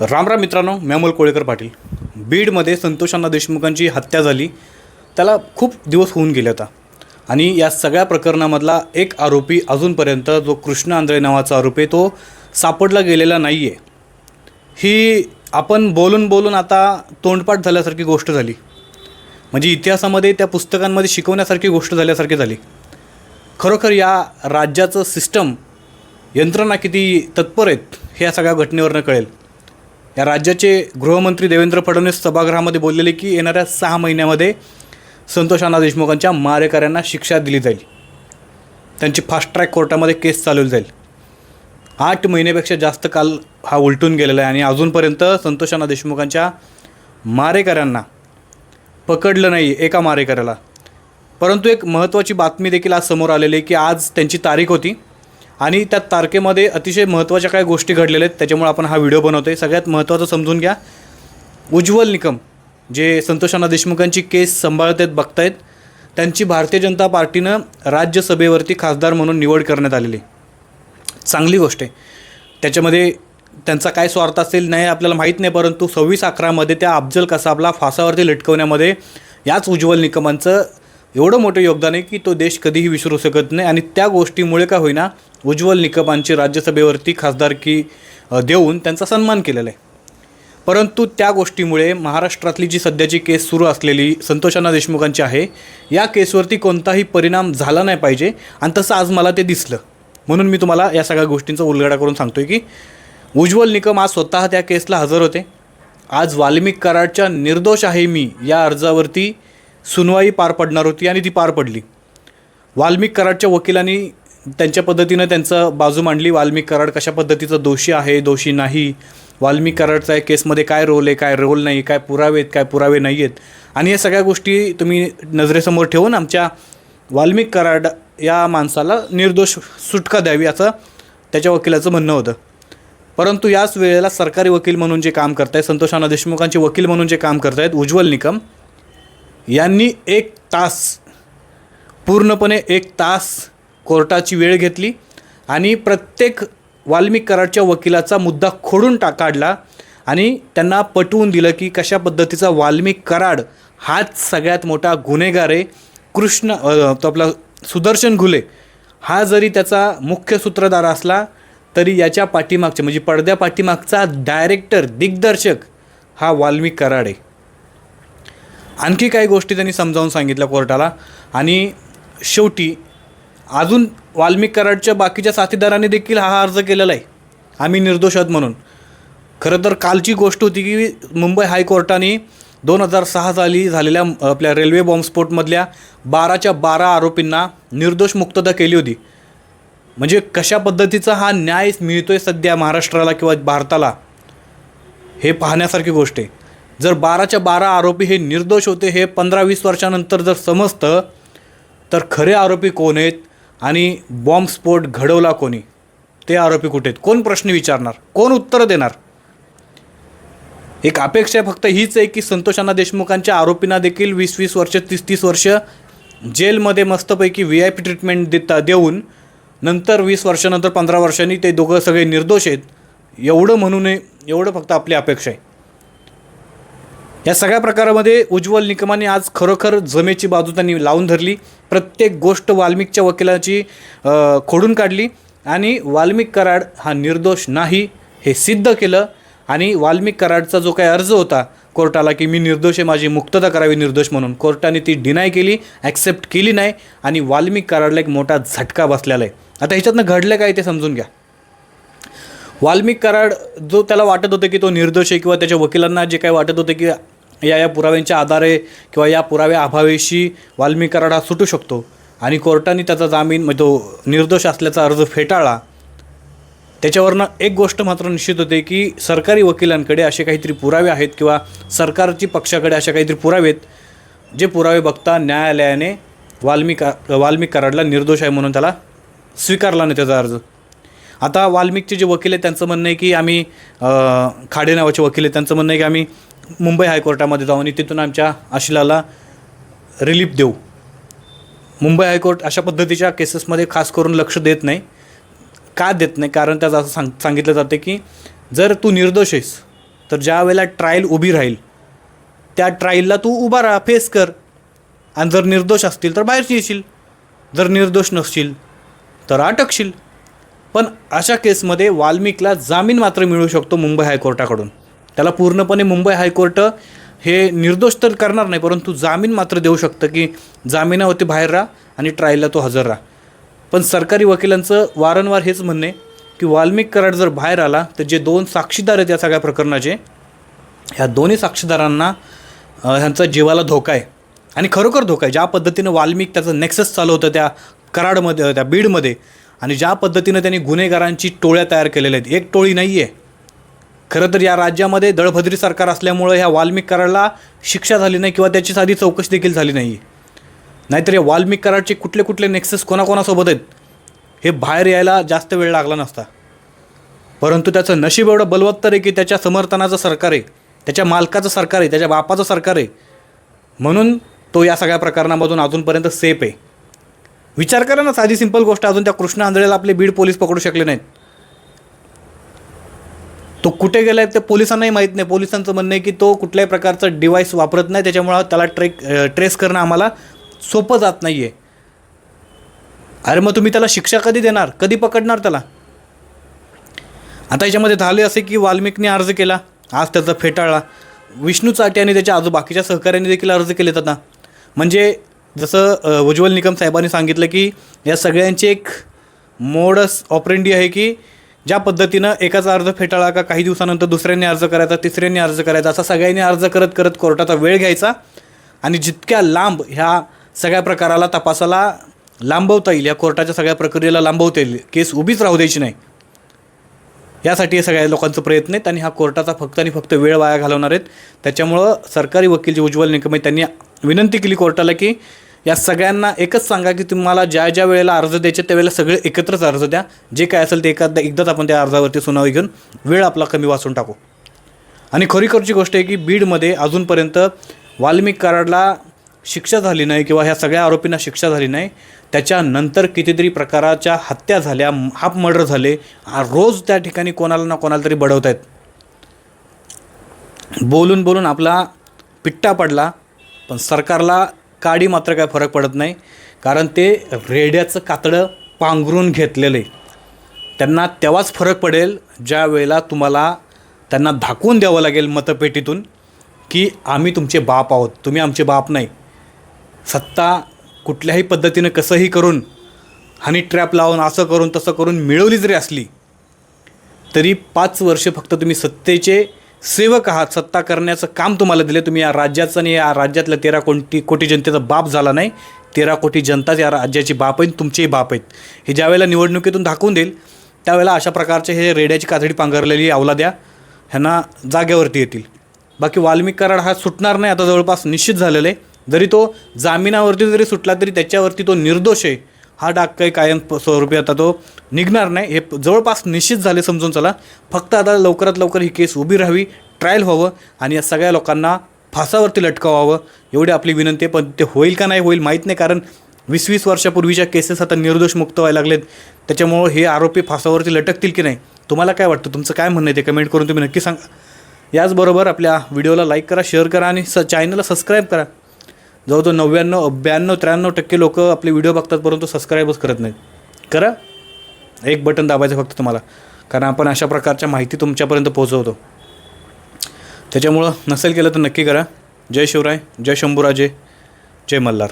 रामराम मित्रांनो मी अमोल कोळेकर पाटील. बीडमध्ये संतोष अण्णा देशमुखांची हत्या झाली. त्याला खूप दिवस होऊन गेले आता. आणि या सगळ्या प्रकरणामधला एक आरोपी अजूनपर्यंत जो कृष्ण आंधळे नावाचा आरोपी आहे तो सापडला गेलेला नाही आहे ही आपण बोलून बोलून आता तोंडपाठ झाल्यासारखी गोष्ट झाली. म्हणजे इतिहासामध्ये त्या पुस्तकांमध्ये शिकवण्यासारखी गोष्ट झाल्यासारखी झाली. खरोखर या राज्याचं सिस्टम यंत्रणा किती तत्पर आहेत हे या सगळ्या घटनेवरनं कळेल. या राज्याचे गृहमंत्री देवेंद्र फडणवीस सभागृहामध्ये बोललेले की येणाऱ्या सहा महिन्यामध्ये संतोष अण्णा देशमुखांच्या मारेकऱ्यांना शिक्षा दिली जाईल. त्यांची फास्ट ट्रॅक कोर्टामध्ये केस चालवली जाईल. आठ महिन्यापेक्षा जास्त काल हा उलटून गेलेला आहे आणि अजूनपर्यंत संतोष अण्णा देशमुखांच्या मारेकऱ्यांना पकडलं नाही एका मारेकऱ्याला. परंतु एक महत्त्वाची बातमी देखील आज समोर आलेली आहे की आज त्यांची तारीख होती. आणि त्या तारखेमध्ये अतिशय महत्त्वाच्या काही गोष्टी घडलेल्या आहेत त्याच्यामुळे आपण हा व्हिडिओ बनवतो आहे सगळ्यात महत्त्वाचं समजून घ्या. उज्ज्वल निकम जे संतोषाना देशमुखांची केस सांभाळत आहेत बघतायत त्यांची भारतीय जनता पार्टीनं राज्यसभेवरती खासदार म्हणून निवड करण्यात आलेली. आहे. चांगली गोष्ट आहे. त्याच्यामध्ये त्यांचा काय स्वार्थ असेल नाही आपल्याला माहीत नाही परंतु सव्वीस अकरामध्ये त्या अफजल कसाबला फासावरती लटकवण्यामध्ये याच उज्ज्वल निकमांचं एवढं मोठं योगदान आहे की तो देश कधीही विसरू शकत नाही आणि त्या गोष्टीमुळे का होईना उज्ज्वल निकपांची राज्यसभेवरती खासदारकी देऊन त्यांचा सन्मान केलेला आहे. परंतु त्या गोष्टीमुळे महाराष्ट्रातली जी सध्याची केस सुरू असलेली संतोषांना देशमुखांची आहे या केसवरती कोणताही परिणाम झाला नाही पाहिजे आणि तसं आज मला ते दिसलं. म्हणून मी तुम्हाला या सगळ्या गोष्टींचा उलगडा करून सांगतोय की उज्ज्वल निकम आज स्वतः त्या केसला हजर होते. आज वाल्मिक कराडच्या निर्दोष आहे मी या अर्जावरती सुनवाई पार पडणार होती आणि ती पार पडली. वाल्मिक कराडच्या वकिलांनी त्यांच्या पद्धतीनं त्यांचं बाजू मांडली वाल्मिक कराड कशा पद्धतीचं दोषी आहे दोषी नाही? वाल्मिक कराडचा या केसमध्ये काय रोल आहे काय रोल नाही काय पुरावे आहेत काय पुरावे नाही आहेत? आणि या सगळ्या गोष्टी तुम्ही नजरेसमोर ठेवून आमच्या वाल्मिक कराड या माणसाला निर्दोष सुटका द्यावी असं त्याच्या वकिलाचं म्हणणं होतं. परंतु याच वेळेला सरकारी वकील म्हणून जे काम करतायत संतोष अण्णा देशमुखांचे वकील म्हणून जे काम करत आहेत उज्ज्वल निकम यांनी एक तास पूर्णपणे एक तास कोर्टाची वेळ घेतली आणि प्रत्येक वाल्मिक कराडच्या वकिलाचा मुद्दा खोडून टा काढला आणि त्यांना पटवून दिलं की कशा पद्धतीचा वाल्मिक कराड हाच सगळ्यात मोठा गुन्हेगार आहे. कृष्ण तो आपला सुदर्शन घुले हा जरी त्याचा मुख्य सूत्रधार असला तरी याच्या पाठीमागच्या म्हणजे पडद्या पाठीमागचा डायरेक्टर दिग्दर्शक हा वाल्मिक कराड आहे. आणखी काही गोष्टी त्यांनी समजावून सांगितल्या कोर्टाला आणि शेवटी अजून वाल्मिक कराडच्या बाकीच्या साथीदारांनी देखील हा अर्ज केलेला आहे. आम्ही निर्दोष आहोत म्हणून. खरं तर कालची गोष्ट होती की मुंबई हायकोर्टाने दोन हजार सहा साली झालेल्या आपल्या रेल्वे बॉम्बस्फोटमधल्या बाराच्या बारा आरोपींना निर्दोष मुक्तता केली होती. म्हणजे कशा पद्धतीचा हा न्याय मिळतो आहे सध्या महाराष्ट्राला किंवा भारताला हे पाहण्यासारखी गोष्ट आहे. जर बाराच्या बारा आरोपी हे निर्दोष होते हे पंधरा वीस वर्षानंतर जर समजतं तर खरे आरोपी कोण आहेत? आणि बॉम्बस्फोट घडवला कोणी? ते आरोपी कुठे आहेत? कोण प्रश्न विचारणार? कोण उत्तरं देणार? एक अपेक्षा फक्त हीच आहे की संतोषांना देशमुखांच्या आरोपींना देखील वीस वीस वर्ष तीस तीस वर्ष जेलमध्ये मस्तपैकी व्ही आय पी ट्रीटमेंट देता देऊन नंतर वीस वर्षानंतर पंधरा वर्षांनी ते दोघं सगळे निर्दोष आहेत. एवढं म्हणून नये एवढं फक्त आपली अपेक्षा आहे. या सगळ्या प्रकारामध्ये उज्ज्वल निकमाने आज खरोखर जमेची बाजू त्यांनी लावून धरली. प्रत्येक गोष्ट वाल्मिकच्या वकिलाची खोडून काढली आणि वाल्मिक कराड हा निर्दोष नाही हे सिद्ध केलं आणि वाल्मिक कराडचा जो काही अर्ज होता कोर्टाला की मी निर्दोष आहे माझी मुक्तता करावी निर्दोष म्हणून. कोर्टाने ती डिनाय केली ॲक्सेप्ट केली नाही आणि वाल्मिक कराडला एक मोठा झटका बसलेला आहे. आता ह्याच्यातनं घडलं काय ते समजून घ्या. वाल्मिक कराड जो त्याला वाटत होतं की तो निर्दोष आहे किंवा त्याच्या वकिलांना जे काही वाटत होतं की या या पुराव्यांच्या आधारे किंवा या पुराव्या अभावेशी वाल्मिक कराड हा सुटू शकतो. आणि कोर्टाने त्याचा जामीन म्हणजे तो निर्दोष असल्याचा अर्ज फेटाळला. त्याच्यावरनं एक गोष्ट मात्र निश्चित होते की सरकारी वकिलांकडे असे काहीतरी पुरावे आहेत किंवा सरकारची पक्षाकडे अशा काहीतरी पुरावे आहेत जे पुरावे बघता न्यायालयाने वाल्मिका वाल्मिक कराडला निर्दोष आहे म्हणून त्याला स्वीकारला नाही त्याचा अर्ज. आता वाल्मिकचे जे वकील आहेत त्यांचं म्हणणं आहे की आम्ही खाडे नावाचे वकील आहेत त्यांचं म्हणणं आहे की आम्ही मुंबई हायकोर्टामध्ये जाऊ आणि तिथून आमच्या आशिलाला रिलीफ देऊ. मुंबई हायकोर्ट अशा पद्धतीच्या केसेसमध्ये खास करून लक्ष देत नाही. का देत नाही? कारण त्याचं असं सांग सांगितलं जाते की जर तू निर्दोष आहेस तर ज्या वेळेला ट्रायल उभी राहील त्या ट्रायलला तू उभा राहा फेस कर. आणि जर निर्दोष असतील तर बाहेरची येशील. जर निर्दोष नसशील तर अटकशील. पण अशा केसमध्ये वाल्मिकला जामीन मात्र मिळू शकतो मुंबई हायकोर्टाकडून. त्याला पूर्णपणे मुंबई हायकोर्ट हे निर्दोष तर करणार नाही परंतु जामीन मात्र देऊ शकतं की जामिनावरती बाहेर राहा आणि ट्रायलला तो हजर राहा. पण सरकारी वकिलांचं वारंवार हेच म्हणणे की वाल्मिक कराड जर बाहेर आला तर जे दोन साक्षीदार आहेत या सगळ्या प्रकरणाचे ह्या दोन्ही साक्षीदारांना ह्यांचा जीवाला धोका आहे. आणि खरोखर धोका आहे. ज्या पद्धतीनं वाल्मिक त्याचं नेक्सस चालू होतं त्या कराडमध्ये त्या बीडमध्ये आणि ज्या पद्धतीनं त्यांनी गुन्हेगारांची टोळ्या तयार केलेल्या आहेत. एक टोळी नाही आहे खरं तर या राज्यामध्ये दळभद्री सरकार असल्यामुळं ह्या वाल्मिक कराडला शिक्षा झाली नाही किंवा त्याची साधी चौकशी देखील झाली नाही. आहे नाहीतर या वाल्मिक कराडचे कुठले कुठले नेक्सस कोणाकोणासोबत आहेत हे बाहेर यायला जास्त वेळ लागला नसता. परंतु त्याचं नशीब एवढं बलवत्तर आहे की त्याच्या समर्थनाचं सरकार आहे त्याच्या मालकाचं सरकार आहे त्याच्या बापाचं सरकार आहे. म्हणून तो या सगळ्या प्रकरणामधून अजूनपर्यंत सेफ आहे. विचार करा ना साधी सिंपल गोष्ट अजून त्या कृष्ण आंधळेला आपले बीड पोलीस पकडू शकले नाहीत. तो कुठे गेलाय ते पोलिसांनाही माहीत नाही. पोलिसांचं म्हणणं आहे की तो कुठल्याही प्रकारचं डिव्हाइस वापरत नाही. त्याच्यामुळं त्याला ट्रेक ट्रेस करणं आम्हाला सोपं जात नाही आहे अरे मग तुम्ही त्याला शिक्षा कधी देणार? कधी पकडणार त्याला? आता याच्यामध्ये झाले असे की वाल्मिकने अर्ज केला. आज त्याचा फेटाळला. विष्णू चाटे आणि त्याच्या आजू बाकीच्या सहकाऱ्यांनी देखील अर्ज केलेत आता. म्हणजे जसं उज्ज्वल निकम साहेबांनी सांगितलं की या सगळ्यांची एक मोडस ऑपरेंडी आहे की ज्या पद्धतीनं एकाचा अर्ज फेटाळा का काही दिवसानंतर दुसऱ्यांनी अर्ज करायचा तिसऱ्यांनी अर्ज करायचा असा सगळ्यांनी अर्ज करत करत कोर्टाचा वेळ घ्यायचा आणि जितक्या लांब ह्या सगळ्या प्रकाराला तपासाला लांबवता येईल या कोर्टाच्या सगळ्या प्रक्रियेला लांबवता येईल केस उभीच राहू द्यायची नाही. यासाठी हे सगळ्या लोकांचं प्रयत्न आहेत आणि हा कोर्टाचा फक्त आणि फक्त वेळ वाया घालवणार आहेत. त्याच्यामुळं सरकारी वकील जे उज्ज्वल निकम आहेत त्यांनी विनंती केली कोर्टाला की या सगळ्यांना एकच सांगा की तुम्हाला ज्या ज्या वेळेला अर्ज द्यायचे त्यावेळेला सगळे एकत्रच अर्ज द्या. जे काय असेल ते एखादा एकदाच आपण त्या अर्जावरती सुनावणी घेऊन वेळ आपला कमी वाचून टाकू. आणि खरीखरची गोष्ट आहे की बीडमध्ये अजूनपर्यंत वाल्मिक कराडला शिक्षा झाली नाही किंवा ह्या सगळ्या आरोपींना शिक्षा झाली नाही. त्याच्यानंतर कितीतरी प्रकाराच्या हत्या झाल्या हाफ मर्डर झाले. रोज त्या ठिकाणी कोणाला ना कोणाला तरी बडवत आहेत बोलून बोलून आपला पिट्टा पडला पण सरकारला काडी मात्र काय फरक पडत नाही. कारण ते रेड्याचं कातडं पांघरून घेतलेलं. आहे त्यांना तेव्हाच फरक पडेल ज्या वेळेला तुम्हाला त्यांना धाकून द्यावं लागेल मतपेटीतून की आम्ही तुमचे बाप आहोत. तुम्ही आमचे बाप नाही. सत्ता कुठल्याही पद्धतीनं कसंही करून हनी ट्रॅप लावून असं करून तसं करून मिळवली जरी असली तरी पाच वर्ष फक्त तुम्ही सत्तेचे सेवक आहात सत्ता करण्याचं काम तुम्हाला दिले. तुम्ही या राज्याचं आणि या राज्यातल्या तेरा कोटी कोटी जनतेचा बाप झाला नाही. तेरा कोटी जनताच या राज्याची बाप आहेत तुमचेही बाप आहेत. हे ज्यावेळेला निवडणुकीतून दाखवून देईल त्यावेळेला अशा प्रकारचे हे रेड्याची कातडी पांघरलेली अवलाद्या ह्यांना जागेवरती येतील. बाकी वाल्मिक कराड हा सुटणार नाही आता जवळपास निश्चित झालेला आहे. जरी तो जामिनावरती जरी सुटला तरी त्याच्यावरती तो निर्दोष आहे. हा डाग काही कायम स्वरूपी आता तो निघणार नाही. हे जवळपास निश्चित झाले समजून चला. फक्त आता लवकरात लवकर ही केस उभी राहावी ट्रायल व्हावं आणि या सगळ्या लोकांना फासावरती लटकावावं एवढी आपली विनंती आहे. पण ते होईल का नाही होईल माहीत नाही. कारण वीस वीस वर्षापूर्वीच्या केसेस आता निर्दोष मुक्त व्हायला लागलेत. त्याच्यामुळं हे आरोपी फासावरती लटकतील की नाही? तुम्हाला काय वाटतं? तुमचं काय म्हणणं आहे ते कमेंट करून तुम्ही नक्की सांगा. याचबरोबर आपल्या व्हिडिओला लाईक करा शेअर करा आणि स चॅनलला सबस्क्राईब करा. जवळजवळ नव्याण्णव ब्याण्णव त्र्याण्णव टक्के लोक आपले व्हिडिओ बघतात परंतु सबस्क्राईबच करत नाहीत. करा. एक बटन दाबायचं फक्त तुम्हाला. कारण आपण अशा प्रकारच्या माहिती तुमच्यापर्यंत पोहोचवतो. त्याच्यामुळं नसेल केलं तर नक्की करा. जय शिवराय जय शंभूराजे जय मल्हार.